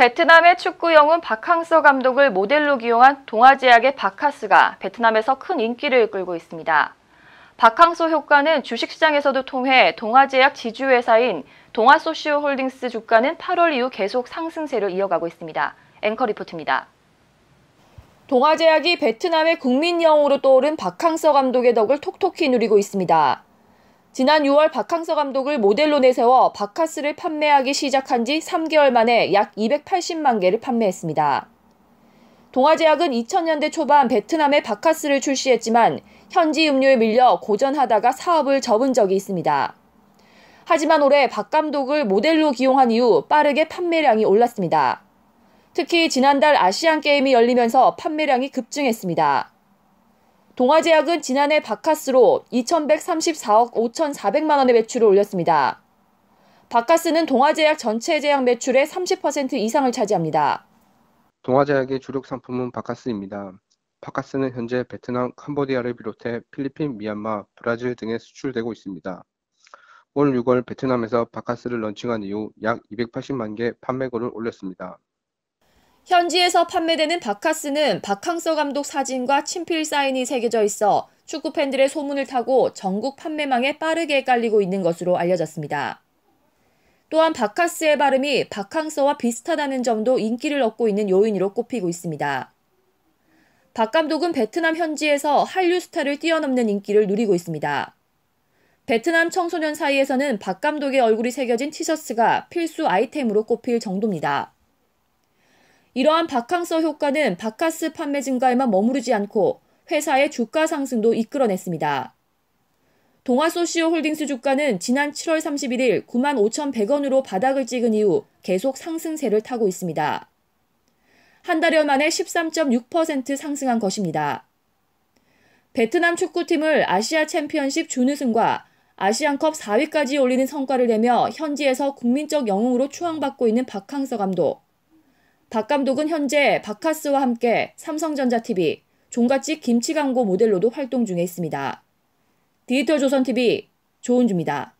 베트남의 축구 영웅 박항서 감독을 모델로 기용한 동아제약의 바카스가 베트남에서 큰 인기를 끌고 있습니다. 박항서 효과는 주식시장에서도 통해 동아제약 지주회사인 동아소시오홀딩스 주가는 8월 이후 계속 상승세를 이어가고 있습니다. 앵커 리포트입니다. 동아제약이 베트남의 국민영웅으로 떠오른 박항서 감독의 덕을 톡톡히 누리고 있습니다. 지난 6월 박항서 감독을 모델로 내세워 바카스를 판매하기 시작한 지 3개월 만에 약 280만 개를 판매했습니다. 동아제약은 2000년대 초반 베트남에 바카스를 출시했지만 현지 음료에 밀려 고전하다가 사업을 접은 적이 있습니다. 하지만 올해 박 감독을 모델로 기용한 이후 빠르게 판매량이 올랐습니다. 특히 지난달 아시안 게임이 열리면서 판매량이 급증했습니다. 동아제약은 지난해 바카스로 2,134억 5,400만 원의 매출을 올렸습니다. 바카스는 동아제약 전체 제약 매출의 30% 이상을 차지합니다. 동아제약의 주력 상품은 바카스입니다. 바카스는 현재 베트남, 캄보디아를 비롯해 필리핀, 미얀마, 브라질 등에 수출되고 있습니다. 올 6월 베트남에서 바카스를 런칭한 이후 약 280만 개 판매고를 올렸습니다. 현지에서 판매되는 바카스는 박항서 감독 사진과 친필 사인이 새겨져 있어 축구 팬들의 소문을 타고 전국 판매망에 빠르게 깔리고 있는 것으로 알려졌습니다. 또한 바카스의 발음이 박항서와 비슷하다는 점도 인기를 얻고 있는 요인으로 꼽히고 있습니다. 박 감독은 베트남 현지에서 한류 스타를 뛰어넘는 인기를 누리고 있습니다. 베트남 청소년 사이에서는 박 감독의 얼굴이 새겨진 티셔츠가 필수 아이템으로 꼽힐 정도입니다. 이러한 바캉서 효과는 바카스 판매 증가에만 머무르지 않고 회사의 주가 상승도 이끌어냈습니다. 동아소시오 홀딩스 주가는 지난 7월 31일 9만 5,100원으로 바닥을 찍은 이후 계속 상승세를 타고 있습니다. 한 달여 만에 13.6% 상승한 것입니다. 베트남 축구팀을 아시아 챔피언십 준우승과 아시안컵 4위까지 올리는 성과를 내며 현지에서 국민적 영웅으로 추앙받고 있는 박항서 감독. 박 감독은 현재 바카스와 함께 삼성전자TV, 종갓집 김치 광고 모델로도 활동 중에 있습니다. 디지털 조선TV 조은주입니다.